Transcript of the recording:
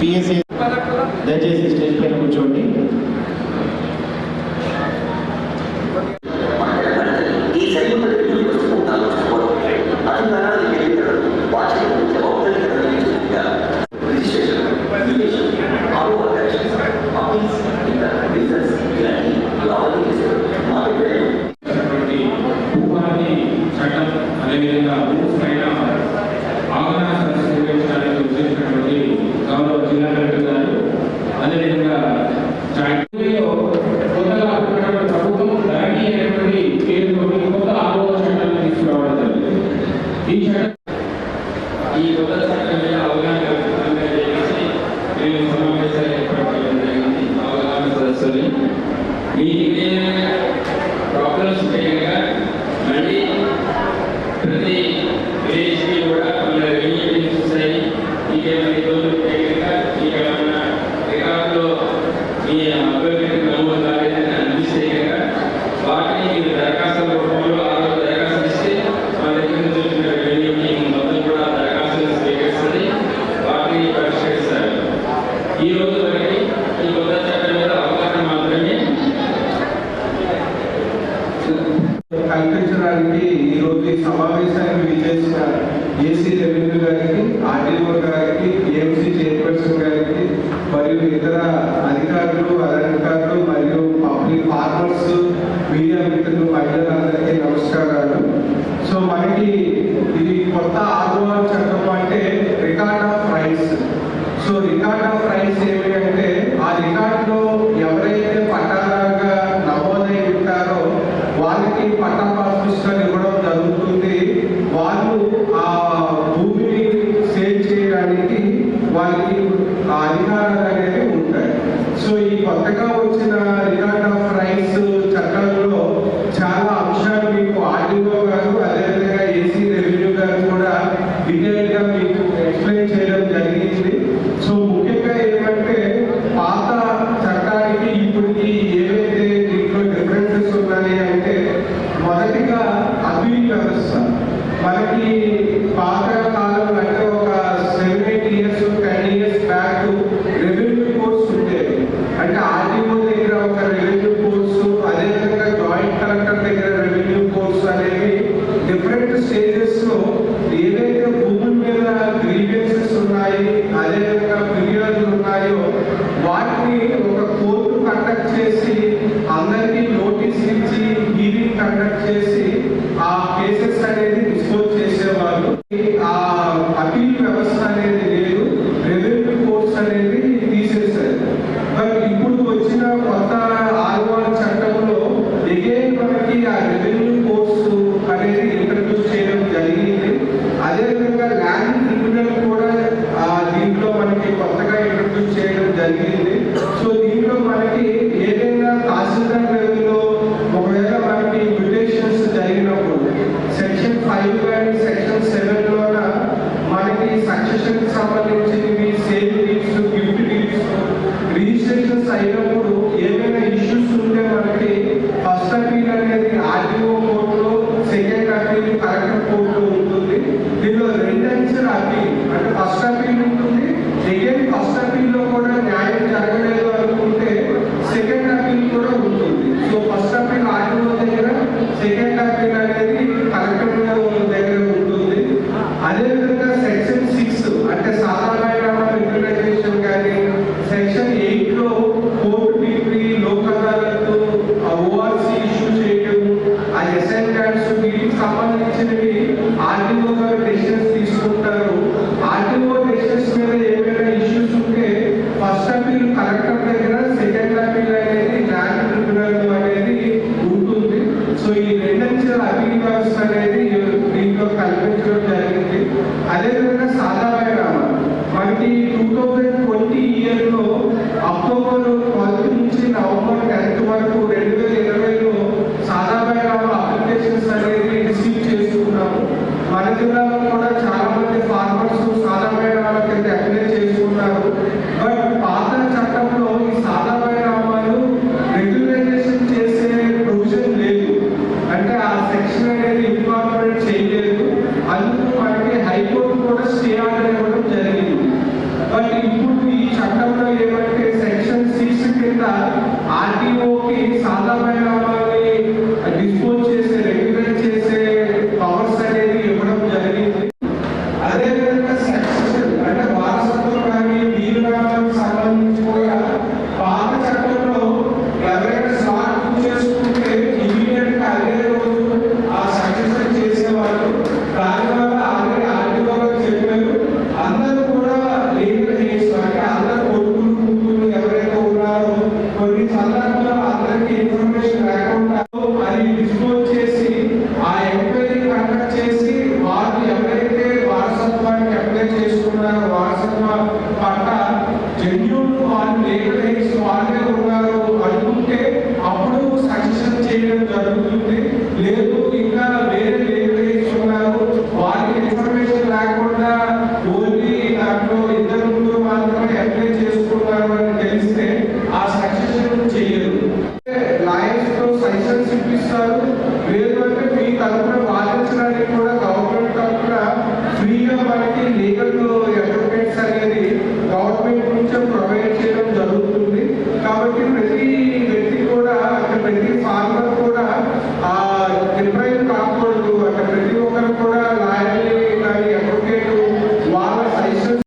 Fíjese. సమావేశాలు ఏర్పడడం జరిగింది అవగాహన సదస్సులు మీకు ప్రాబ్లమ్స్ ఉంటే కనుక మళ్ళీ ప్రతి విలేజ్కి కూడా మన రెవెన్యూ టీమ్స్ వస్తాయి మీకేమైనా ఇబ్బందులు ఉంటే కనుక మీకు ఏమైనా రికార్డులో మీ విలేజ్ ఏసీ రెవెన్యూ గారికి ఆర్డీఓ గారికి ఏఎంసీ చైర్పర్సన్ గారికి మరియు ఇతర అధికారులు అధికారులు మరియు పబ్లిక్ ఫార్మర్స్ మీడియా మిత్రులు మహిళలందరికీ నమస్కారాలు. సో మనకి ఇది కొత్త ఆదివారం చట్టం అంటే record of rice so record of rice ఏమి అంటే ఆ రికార్డులో ఎవరైతే పట్టాలుగా నమోదై ఉంటారో వాళ్ళకి పట్టా ఏదైతే ఫిర్యాదులు ఉన్నాయో వాటిని ఒక కోర్టు కండక్ట్ చేసి అందరికీ నోటీస్ ఇచ్చి హీరింగ్ కండక్ట్ చేసి ఆ కేసెస్ అనేది డిస్పోజ్ చేసేవారు ఆ అపీల్ వ్యవస్థ అనేది లేదు రెవెన్యూ కోర్ట్స్ అనేది తీసేశారు. బట్ ఇప్పుడు వచ్చిన కొత్త ఆల్వాన్ చట్టంలో ఎగైన్ మనకి ఆ రెవెన్యూ కోర్ట్స్ అనేది ఇంట్రడ్యూస్ చేయడం జరిగింది. అదేవిధంగా Thank you. Thank you. so